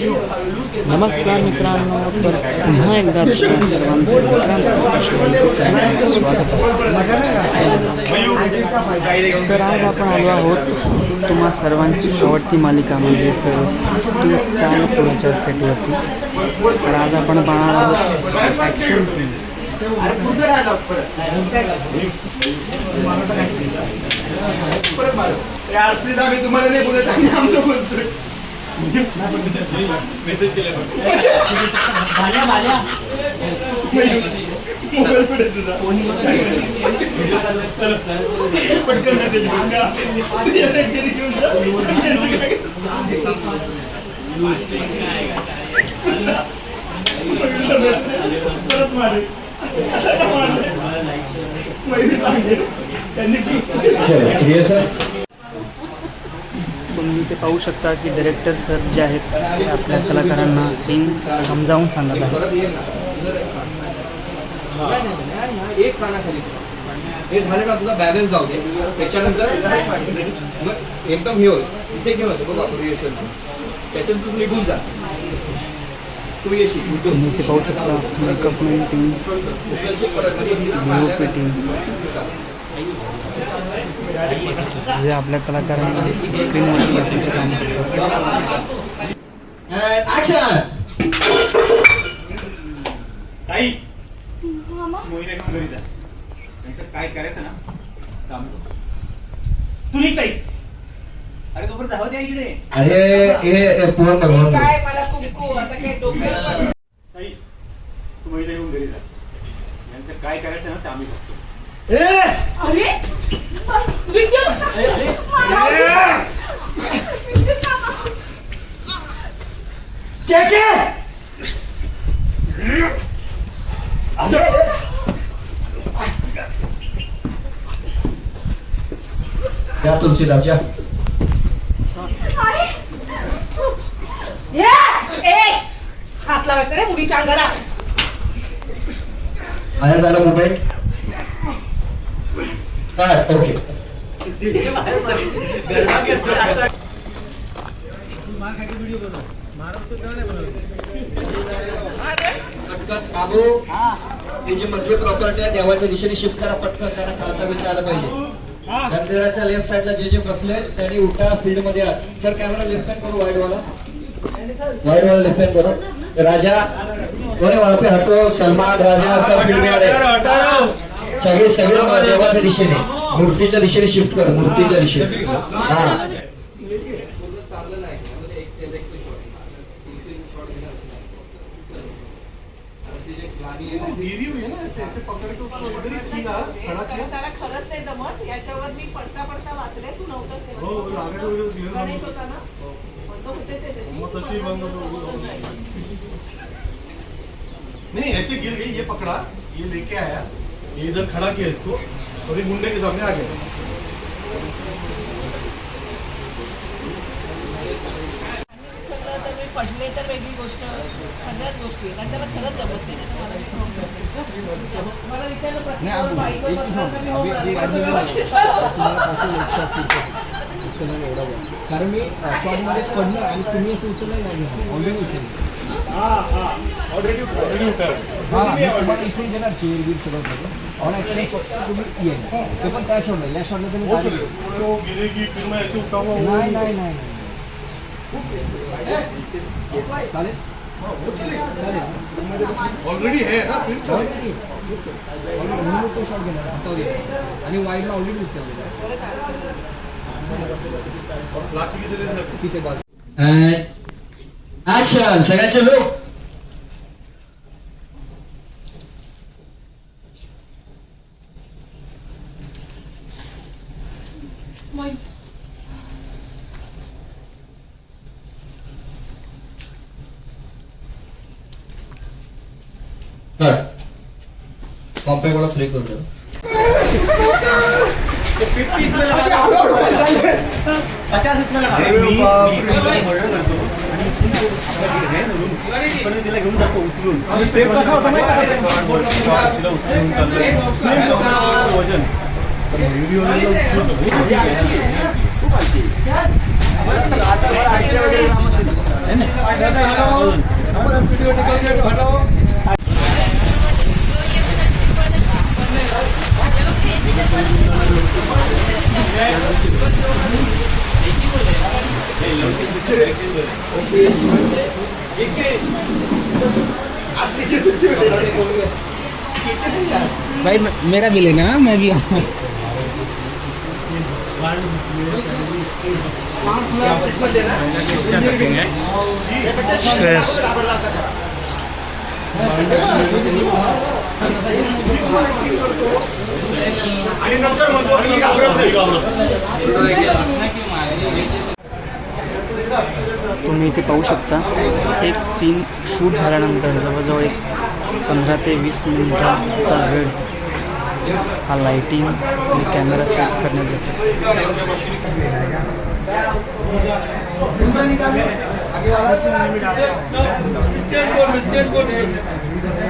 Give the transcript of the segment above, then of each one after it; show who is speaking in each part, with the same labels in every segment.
Speaker 1: नमस्कार मित्रांनो तर पुन्हा एकदा तुम्हा सर्वांचं मित्रांनो स्वागत तर आज आपण आलो आहोत तुम्हा सर्वांची आवडती मालिका म्हणजेच तू चाल पुण्याच्या सेटवरती तर आज आपण पाहणार आहोत ॲक्शन सीन
Speaker 2: यार प्लीज आम्ही तुम्हाला नाही बोलत आम्ही आमचं बोलतोय. मेसेज केले मोबाईल कुठे तुझा पटकन मेसेज घेऊन परत मारे त्यांनी
Speaker 3: चलो सर
Speaker 1: तुम्ही ते पाहू शकता की डायरेक्टर सर जे आहेत ते आपल्या कलाकारांना सीन समजावून सांगत आहेत.
Speaker 4: एक पानाखाली हे झालं ना तुझा बॅलन्स जाऊ दे त्याच्यानंतर एकदम हे होत इथे घेऊन होतं बघा रिएशन त्याच्यातून तू निघून जा तू येशील
Speaker 1: तुम्ही ते पाहू शकता मेकअप मेंटिंग टीम पेटिंग जे आपल्या कलाकारांना स्क्रीनवरती दाखवण्याचं काम
Speaker 2: ताई मोहिने घेऊन घरी जा. त्यांचं काय करायचं ना काम तू निघ ताई. अरे तोपर्यंत धावत या इकडे.
Speaker 3: अरे हे
Speaker 5: काय मला कुंकू असं काही डोक्यावर
Speaker 2: ताई तू मोहिने घेऊन घरी जा. यांचं काय करायचं ना ते आम्ही बघतो.
Speaker 5: अरे.
Speaker 3: त्या तुलसीदास या
Speaker 5: अरे. ये, ए, हात लावायचं रे मुलीच्या अंगाला
Speaker 3: बाहेर झालं मुंबईत काय? ओके. बाबू हे जे मधली प्रॉपर्टी आहे देवाच्या दिशेने शिफ्ट करा पटकन त्यांना चालता बिलता आलं पाहिजे. मंदिराच्या लेफ्ट साईडला जे जे बसले त्यांनी उठा फील्डमध्ये आत. सर कॅमेरा लेफ्ट हँड करू वाईड वाला? वाईड वाला लेफ्ट हँड करू राजा कोणी वहां पे हटो सलमान राजा सब फील्ड में आ रहे सगळे सगळे देवाच्या दिशेने. मूर्तीच्या दिशेने शिफ्ट कर मूर्तीच्या दिशेने. हा.
Speaker 4: नाही
Speaker 2: है ही
Speaker 5: खरंच जमत. याच्यावर मी पडता पडता वाचले तू.
Speaker 2: हो, हो,
Speaker 5: गणेश. होता ना. नहीं.
Speaker 2: ऐसे गिर गई ये पकड़ा. ये लेके आया. ये इधर खड़ा किया इसको और ये मुंडे के सामने आ गया
Speaker 5: आणि तर पडले तर वेगळी गोष्ट सगळ्याच गोष्टी आहेत आणि त्याला खरंच जमत नाही मला विचारलं प्रत्येक बाईक हो म्हणाले. व्यवस्थित
Speaker 4: कारण मी शॉर्टमध्ये पडलं आणि तुम्ही असं उचललं नाही. ऑलरेडी उचललं.
Speaker 2: ऑलरेडी ऑलरेडी
Speaker 4: हा इथून देणार चेअर बीर सगळं ऑन तुम्ही येईल ते पण त्या शॉटला? या शॉटला तुम्ही नाही नाही नाही चालेल? चालेल.
Speaker 2: ऑलरेडी
Speaker 4: शॉट घेणार. आणि वाईडला ऑलरेडी उचललेला
Speaker 2: और लाठी किधर है सर?
Speaker 4: तिथे बाजू
Speaker 3: ऍक्शन सगळ्यांचे लोक कर कॉम्पॅक्ट वाला प्ले करू दे.
Speaker 2: अरे मी- मी इकडे murder करतो. आणि इथून तो आपला गिर आहे धरून. इकडनं तिला घेऊन जातो उचलून ते कसा होता माहिती आहे का? तिला उचलून चाललोय. उचलून चाललोय वजन तर मयुरीवाल्याला उचलून खूप आलती. खूप आलती. आता मला आठशे वगैरे ग्रामात
Speaker 1: भाई मेरा भी लेना मैं भी आऊँ। श्रेष्ठ।
Speaker 2: आणि नंतर म्हणतो घाबरत नाही
Speaker 1: तुम्ही इथे पाहू शकता एक सीन शूट झाल्यानंतर जवळजवळ एक पंधरा ते वीस मिनिटाचा वेळ हा लाईटिंग आणि कॅमेरा सेट करण्यात जातो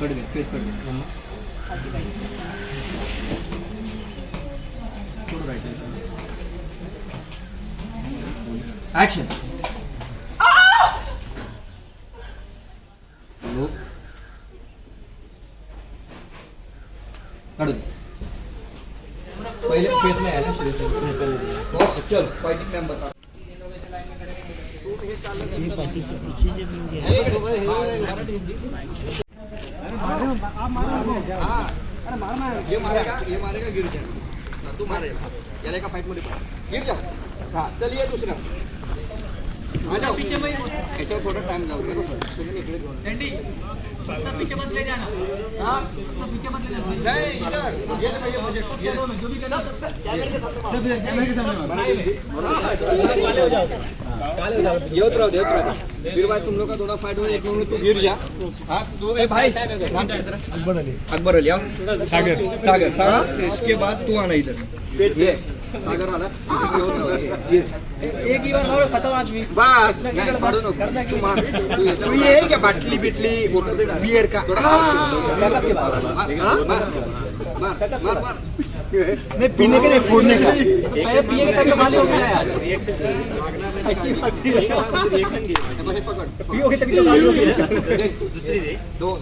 Speaker 4: कट गए फेस कट गए थोड़ा राइट एक्शन हेलो काढू दे पहिले फेस नाही आहे ना हो चल फायटिंग टाइम बसा हाँ, ये मारेगा ये मारेगा गिर जाएगा तू मारेगा याला एका फाईटमध्ये पड. गिर जाओ हा चल ये दुसरा आ जाओ याच्यावर थोडा टाइम जाऊ हाँ? येत राहू येत राहू. फिर भाई तुम लोग का थोड़ा फाइट हो एक मिनट तू गिर जा. हाँ? तू ए भाई. है तेरा? अकबर अली. आओ सागर. सागर सागर. इसके बाद तू आना इधर. ये. सागर आना ये एक ही बार खत्म आदमी
Speaker 2: बस
Speaker 4: नहीं काढू नको तू मार तू याच्यावर
Speaker 2: तू ये क्या बाटली बिटली बियर का
Speaker 4: मार मार मार मार मार
Speaker 2: नहीं पीने के नहीं फोड़ने का
Speaker 4: पहले पिए के टाइम पे खाली हो गया यार
Speaker 2: रिएक्शन घे
Speaker 4: हे पकड पिओ तभी तो खाली हो गया
Speaker 2: दुसरी दे
Speaker 4: दोन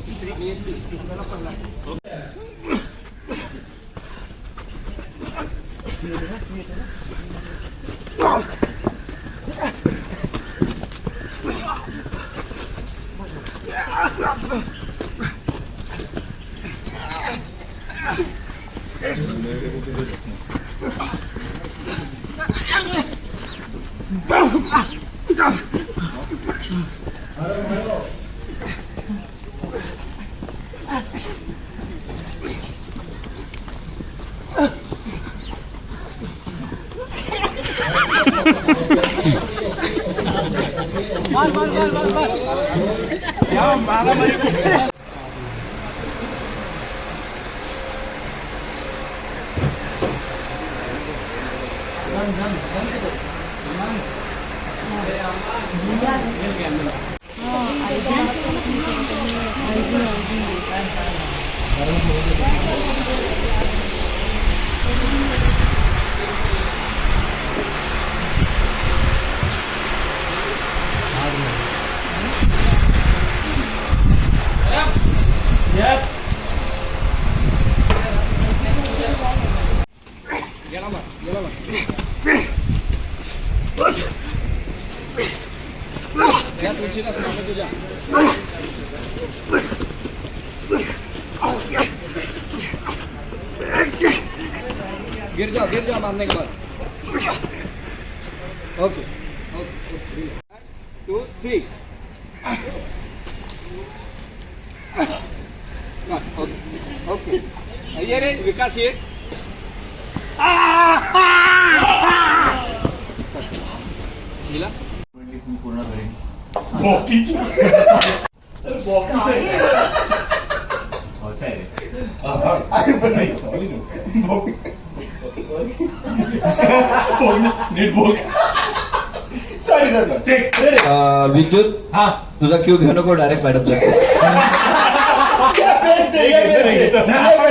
Speaker 4: Hakan. var var var var var. Ya bağlamayın. Lan lan lan. Lan. ఐదు गिर जाओ गिर जाओ मारने के बाद okay two three okay okay ये रे विकास ये दिला
Speaker 2: पूर्ण करेन बॉकीची बॉकी नीट बोल सॉरी सर टेक
Speaker 3: विद्युत?
Speaker 2: हा.
Speaker 3: तुझा क्यू घेऊ नको डायरेक्ट मॅडम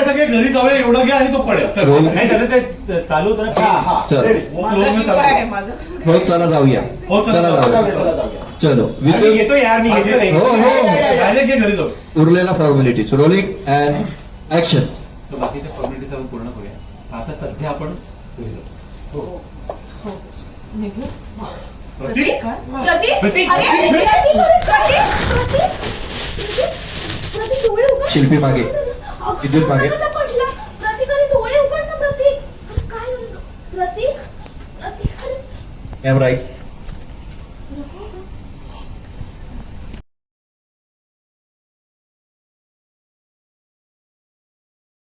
Speaker 2: सगळे घरी जाऊया एवढं घ्या आणि तो पडेल चल. नाही त्याचं ते चालू होतं ना
Speaker 3: चल.
Speaker 2: में चालू
Speaker 5: आहे. माझं.
Speaker 3: हो चला जाऊया.
Speaker 2: हो चला
Speaker 3: चला
Speaker 2: जाऊया.
Speaker 3: चलो
Speaker 2: अरे,
Speaker 3: विद्युत?
Speaker 2: येतो यार मी घेतो रे.
Speaker 3: हो, हो.
Speaker 2: Direct घे घरी जाऊ.
Speaker 3: उरलेला formalities rolling and action
Speaker 2: formalities आपण पूर्ण करूया आता सध्या आपण घरी हो.
Speaker 5: निघू?
Speaker 2: प्रतीक?
Speaker 6: प्रतीक?
Speaker 2: प्रतीक, प्रतीक,
Speaker 3: शिल्पी मागे. विद्युत मागे. Camera right